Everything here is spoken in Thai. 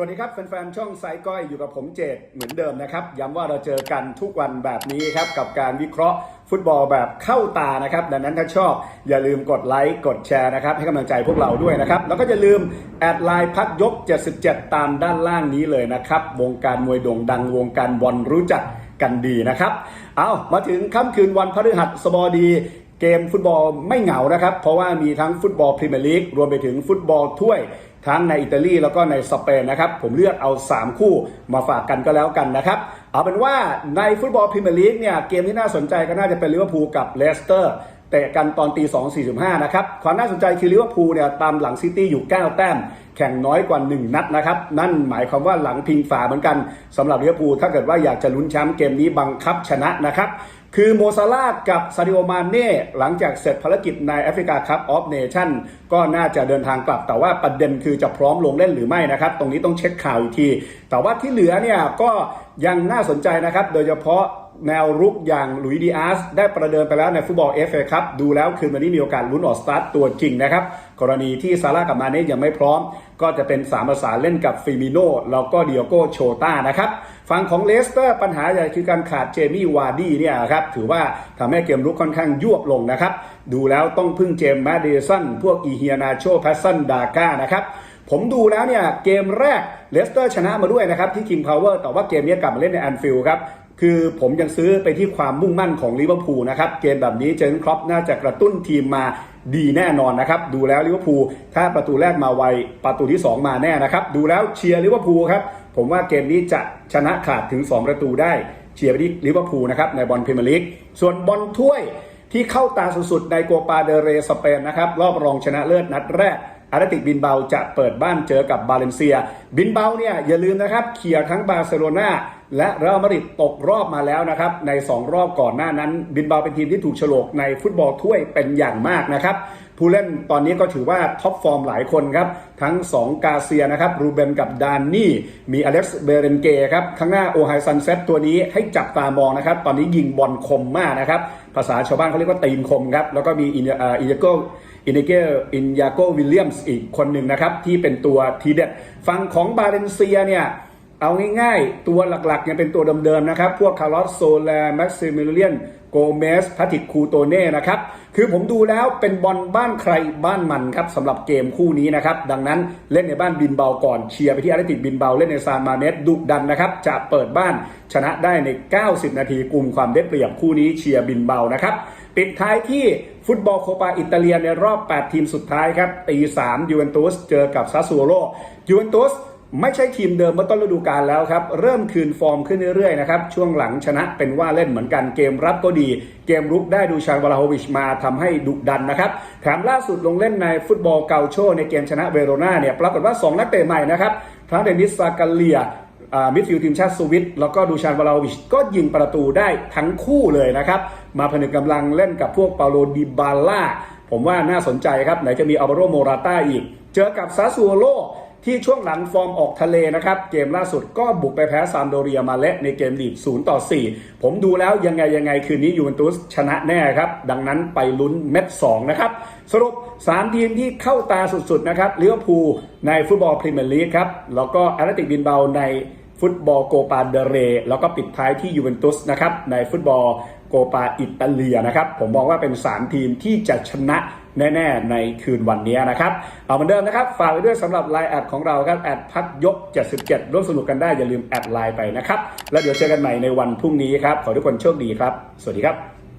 วัสดีครับแฟนๆช่องไซก้อยอยู่กับผมเจตเหมือนเดิมนะครับย้ำว่าเราเจอกันทุกวันแบบนี้ครับกับการวิเคราะห์ฟุตบอลแบบเข้าตานะครับ ดังนั้นถ้าชอบอย่าลืมกดไลค์กดแชร์นะครับให้กำลังใจพวกเราด้วยนะครับ แล้วก็อย่าลืมแอดไลน์พักยก 77 ตามด้านล่างนี้เลยนะครับ วงการมวยโด่งดังวงการบอลรู้จักกันดีนะครับ เอามาถึงค่ำคืนวันพฤหัสบดีเกมฟุตบอลไม่เหงานะครับ เพราะว่ามีทั้งฟุตบอลพรีเมียร์ลีกรวมไปถึงฟุตบอลถ้วย ทั้งในอิตาลีแล้วก็ในสเปนนะครับ ผมเลือกเอา 3 คู่มาฝากกันก็แล้วกันนะครับ เอาเป็นว่าในฟุตบอลพรีเมียร์ลีกเนี่ยเกมที่น่าสนใจก็น่าจะเป็นลิเวอร์พูลกับเลสเตอร์เตะกันตอนตี 2.45 นะครับ ความน่าสนใจคือลิเวอร์พูลเนี่ยตามหลังซิตี้อยู่ 9 แต้ม แข่งน้อยกว่า 1 นัดนะครับ นั่นหมายความว่าหลังพิงฝาเหมือนกันสำหรับลิเวอร์พูลถ้าเกิดว่าอยากจะลุ้นแชมป์เกมนี้บังคับชนะนะครับ คือโมซาลากับซาดิโอมาเน่หลังจากเสร็จภารกิจในแอฟริกาคัพออฟเนชั่นก็น่าจะเดินทางกลับ แต่ว่าประเด็นคือจะพร้อมลงเล่นหรือไม่นะครับ ตรงนี้ต้องเช็คข่าวอีกที แต่ว่าที่เหลือเนี่ยก็ยังน่าสนใจนะครับ โดยเฉพาะแนวรุกอย่างลุยดีอาสได้ประเดิมไปแล้วในฟุตบอลเอฟเอครับดูแล้วคืนวันนี้มีโอกาสลุ้นออกสตาร์ทตัวจริงนะครับ กรณีที่ซาร่ากับมาเน่ยังไม่พร้อม ก็จะเป็นสามประสานเล่นกับฟิมิโนแล้วก็เดียโกโชตานะครับ ฝั่งของเลสเตอร์ปัญหาใหญ่คือการขาดเจมี่วาร์ดี้เนี่ยครับถือว่าทำให้เกมรุกค่อนข้างยวบลงนะครับ ดูแล้วต้องพึ่งเจมส์แมดเดสันพวกอีเฮียนาโชแพสซันดาก้านะครับผมดูแล้วเนี่ยเกมแรกเลสเตอร์ชนะมาด้วยนะครับที่ King Power แต่ว่าเกมนี้กลับมาเล่นในแอนฟิลด์ครับคือผมยังซื้อไปที่ความมุ่งมั่นของลิเวอร์พูลนะครับ เกมแบบนี้เจนครอปน่าจะกระตุ้นทีมมาดีแน่นอนนะครับ ดูแล้วลิเวอร์พูลถ้าประตูแรกมาไว ประตูที่ 2 มาแน่นะครับ ดูแล้วเชียร์ลิเวอร์พูลครับ ผมว่าเกมนี้จะชนะขาดถึง 2 ประตูได้เชียร์ไปที่ลิเวอร์พูลนะครับในบอลพรีเมียร์ลีกส่วนบอลถ้วยที่เข้าตาสุดๆในโกปาเดเรสเปนนะครับรอบรองชนะเลิศนัดแรกอาร์ตติกบินเบาจะเปิดบ้านเจอกับบาเลนเซีย บินเบาเนี่ยอย่าลืมนะครับเขี่ยทั้งบาร์เซโลนา และเรอัลมาดริดตกรอบมาแล้วนะครับ ใน 2 รอบก่อนหน้านั้น บินบาเป็นทีมที่ถูกฉลกในฟุตบอลถ้วยเป็นอย่างมากนะครับ ผู้เล่นตอนนี้ก็ถือว่าท็อปฟอร์มหลายคนครับ ทั้ง 2 กาเซียนะครับ รูเบนกับดานนี่ มีอเล็กซ์เบเรนเกครับ ข้างหน้าโอไฮซันเซตตัวนี้ให้จับตามองนะครับ ตอนนี้ยิงบอลคมมากนะครับ ภาษาชาวบ้านเขาเรียกว่าตีนคมครับ แล้วก็มีอินเอ่ออินเยโกอินเกอร์อินยาโกวิลเลียมส์อีกคนหนึ่งนะครับที่เป็นตัวทีเด็ดฝั่งของบาเลนเซียเนี่ย เอาง่ายๆ ตัวหลักๆยังเป็นตัวเดิมๆนะครับ พวกคาร์ลอสโซแลแม็กซิมิเลียนโกเมสพาติกคูโตเน่นะครับ คือผมดูแล้วเป็นบอลบ้านใครบ้านมันครับสำหรับเกมคู่นี้นะครับ ดังนั้นเล่นในบ้านบินเบาก่อนเชียร์ไปที่อาร์ติบินเบาเล่นในซานมาเนสดุดันนะครับ จะเปิดบ้านชนะได้ใน 90 นาทีกลุ่มความได้เปรียบคู่นี้เชียร์บินเบานะครับปิดท้ายที่ฟุตบอลโคปาอิตาเลียในรอบ 8 ทีมสุดท้ายครับตี3ยูเวนตุสเจอกับซาซูโรยูเวนตุส ไม่ใช่ทีมเดิมเมื่อต้นฤดูกาลแล้วครับ เริ่มคืนฟอร์มขึ้นเรื่อยๆนะครับ ช่วงหลังชนะเป็นว่าเล่นเหมือนกันเกมรับก็ดี เกมรุกได้ดูชานวาลาโฮวิชมาทำให้ดุดันนะครับแถมล่าสุดลงเล่นในฟุตบอลเกาโชในเกมชนะเวโรนาเนี่ยปรากฏว่า 2 นักเตะใหม่นะครับ ทั้งเดนิสซากาเลียมิดฟิลด์ทีมชาติสวิตแล้วก็ดูชานวาลาวิชก็ยิงประตูได้ทั้งคู่เลยนะครับ มาผนึกกำลังเล่นกับพวกเปาโลดิบาล่าผมว่าน่าสนใจครับ ไหนจะมีอัลวาโรโมราต้าอีก เจอกับซาซูโอโล ที่ช่วงหลังฟอร์มออกทะเลนะครับ เกมล่าสุดก็บุกไปแพ้ซามโดเรียมาเละในเกมลีก0ต่อ 4 ผมดูแล้วยังไงยังไงคืนนี้ยูเวนตุสชนะแน่ครับ ดังนั้นไปลุ้นเม็ด 2 นะครับ สรุป 3 ทีมที่เข้าตาสุดๆนะครับลิเวอร์พูลในฟุตบอลพรีเมียร์ลีกครับ แล้วก็แอตเลติกบินเบาในฟุตบอลโกปาเดเร แล้วก็ปิดท้ายที่ยูเวนตุสนะครับในฟุตบอล โกปาอิตาเลียนะครับ ผมมองว่าเป็น 3 ทีมที่จะชนะแน่ ๆ ในคืนวันนี้นะครับ เอาเหมือนเดิมนะครับ ฝากไว้ด้วยสำหรับไลน์แอดของเราครับแอดพักยก 77 ร่วมสนุกกันได้อย่าลืมแอดไลน์ไปนะครับ แล้วเดี๋ยวเจอกันใหม่ในวันพรุ่งนี้ครับ ขอทุกคนโชคดีครับ สวัสดีครับ